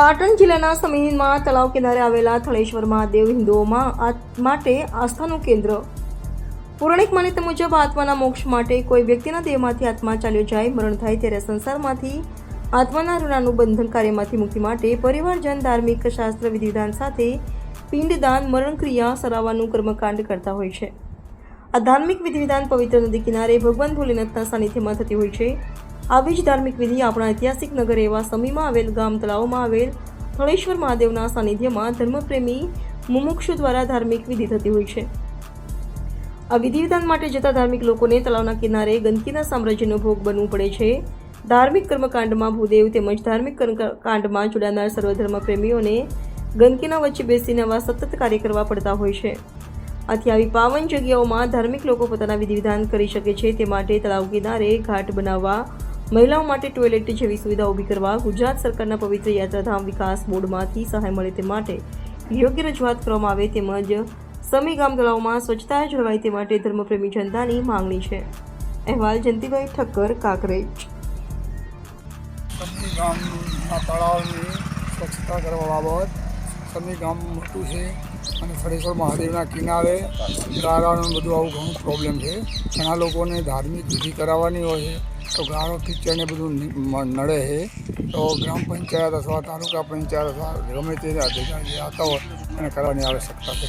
પાટણ જિલ્લાના સમીનમાં તળાવ કિનારે આવેલા થળેશ્વર મહાદેવ હિન્દુઓમાં માટે આસ્થાનું કેન્દ્ર. પૌરાણિક માન્યતા મુજબ આત્માના મોક્ષ માટે કોઈ વ્યક્તિના દેહમાંથી આત્મા ચાલ્યો જાય, મરણ થાય ત્યારે સંસારમાંથી આત્માના ઋણાનું બંધન કાર્યમાંથી મુક્તિ માટે પરિવારજન, ધાર્મિક, શાસ્ત્ર, વિધિવિધાન સાથે પિંડદાન મરણક્રિયા સરાવવાનું કર્મકાંડ કરતા હોય છે. આ ધાર્મિક વિધિવિધાન પવિત્ર નદી કિનારે ભગવાન ભોલેનાથના સાનિધ્યમાં થતી હોય છે. આવી જ ધાર્મિક વિધિ આપણા ઐતિહાસિક નગર એવા સમીમાં આવેલ ગામ તળાવમાં આવેલ થળેશ્વર મહાદેવના સાનિધ્યમાં ધર્મપ્રેમી મુમુક્ષુ દ્વારા ધાર્મિક વિધિ થતી હોય છે. આ વિધિવિધાન માટે જતા ધાર્મિક લોકોને તળાવના કિનારે ગંદકીના સામ્રાજ્યનો ભોગ બનવું પડે છે. ધાર્મિક કર્મકાંડમાં ભૂદેવ તેમજ ધાર્મિક કાંડમાં જોડાનાર સર્વધર્મ પ્રેમીઓને ગંદકીના વચ્ચે બેસીને આવા સતત કાર્ય કરવા પડતા હોય છે. આથી આવી પાવન જગ્યાઓમાં ધાર્મિક લોકો પોતાના વિધિવિધાન કરી શકે છે. તે માટે તળાવ કિનારે ઘાટ બનાવવા મહિલાઓ માટે ટોયલેટ જેવી સુવિધા ઊભી કરવા ગુજરાત સરકારના પવિત્ર યાત્રાધામ વિકાસ બોર્ડમાંથી સહાય મળે તે માટે યોગ્ય રજૂઆત કરવામાં આવે તેમજ સમી ગામ તળાવમાં સ્વચ્છતા જળવાય તે માટે ધર્મપ્રેમી જનતાની માંગણી છે. અહેવાલ જયંતિભાઈ ઠક્કર, કાંકરેજ. સમી ગામના તળાવની સ્વચ્છતા કરવા બાબત સમી ગામ મોટું છે અને ફળેશ્વર મહાદેવના કિનારે ગારાનું બધું આવું ઘણું પ્રોબ્લેમ છે. ઘણા લોકોને ધાર્મિક વિધિ કરાવવાની હોય છે. તો ગારો કિચડને બધું નડે છે. તો ગ્રામ પંચાયત અથવા તાલુકા પંચાયત અથવા ગમે તે અધિકારી આવતા હોય એને કરવાની આવશ્યકતા છે.